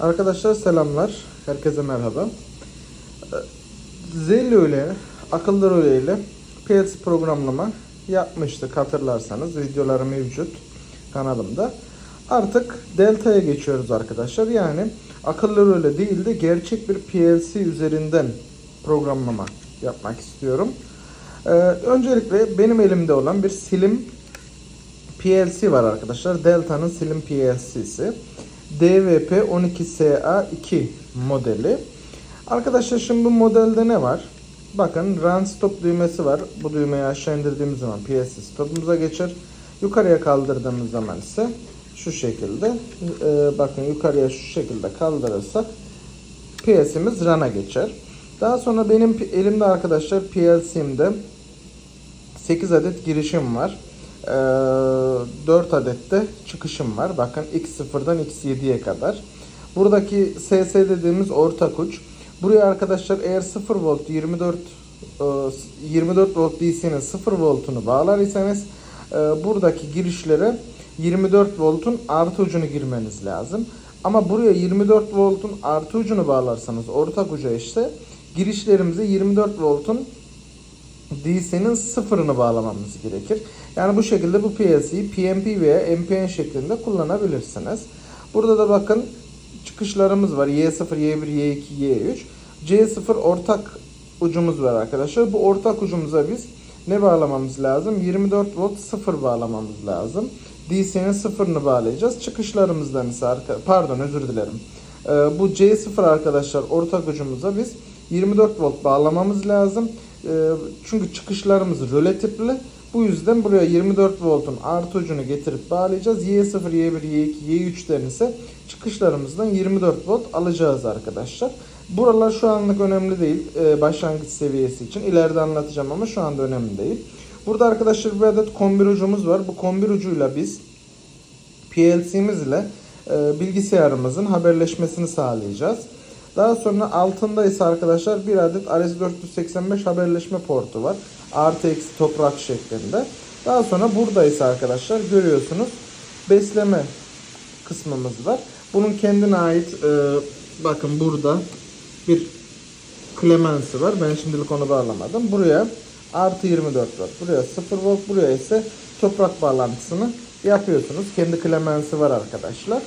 Arkadaşlar selamlar. Herkese merhaba. Zello ile, akıllı röle ile PLC programlama yapmıştık hatırlarsanız. Videoları mevcut kanalımda. Artık Delta'ya geçiyoruz arkadaşlar. Yani akıllı röle değil de gerçek bir PLC üzerinden programlama yapmak istiyorum. Ee, öncelikle benim elimde olan bir Slim PLC var arkadaşlar. Delta'nın Slim PLC'si. DVP 12SA2 modeli. Arkadaşlar şimdi bu modelde ne var? Bakın run stop düğmesi var. Bu düğmeyi aşağı indirdiğimiz zaman PLC stopumuza geçer. Yukarıya kaldırdığımız zaman ise şu şekilde e, bakın yukarıya şu şekilde kaldırırsak PLC'miz run'a geçer. Daha sonra benim elimde arkadaşlar PLC'mde 8 adet girişim var. Ee, 4 adet de çıkışım var. Bakın X0'dan X7'ye kadar. Buradaki SS dediğimiz ortak uç. Buraya arkadaşlar eğer 0 volt 24 e, 24 volt DC'nin 0 voltunu bağlar iseniz e, buradaki girişlere 24 voltun artı ucunu girmeniz lazım. Ama buraya 24 voltun artı ucunu bağlarsanız ortak uca işte girişlerimize 24 voltun DC'nin sıfırını bağlamamız gerekir. Yani bu şekilde bu PLC'yi PNP veya MPN şeklinde kullanabilirsiniz. Burada da bakın çıkışlarımız var. Y0, Y1, Y2, Y3. C0 ortak ucumuz var arkadaşlar. Bu ortak ucumuza biz ne bağlamamız lazım? 24 volt sıfır bağlamamız lazım. DC'nin sıfırını bağlayacağız. Çıkışlarımızdan ise arka, pardon özür dilerim. Ee, bu C0 arkadaşlar ortak ucumuza biz 24 volt bağlamamız lazım. Ee, çünkü çıkışlarımız röle tipli. Bu yüzden buraya 24 voltun artı ucunu getirip bağlayacağız. Y0, Y1, Y2, Y3'ten ise çıkışlarımızdan 24 volt alacağız arkadaşlar. Buralar şu anlık önemli değil. Ee, başlangıç seviyesi için. İleride anlatacağım ama şu anda önemli değil. Burada arkadaşlar bir adet kombir ucumuz var. Bu kombir ucuyla biz PLC'miz ile e, bilgisayarımızın haberleşmesini sağlayacağız. Daha sonra altında ise arkadaşlar bir adet RS485 haberleşme portu var. Artı eksi toprak şeklinde. Daha sonra burada ise arkadaşlar görüyorsunuz besleme kısmımız var. Bunun kendine ait e, bakın burada bir klemensi var. Ben şimdilik onu bağlamadım. Buraya artı 24 volt. Buraya 0 volt. Buraya ise toprak bağlantısını yapıyorsunuz. Kendi klemensi var arkadaşlar.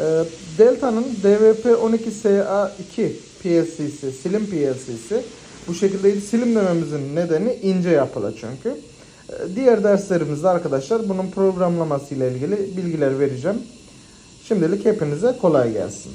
Ee, Delta'nın DVP 12SA2 PLC'si, Slim PLC'si. Bu şekilde Slim dememizin nedeni ince yapılı çünkü. Ee, Diğer derslerimizde arkadaşlar bunun programlaması ile ilgili bilgiler vereceğim. Şimdilik hepinize kolay gelsin.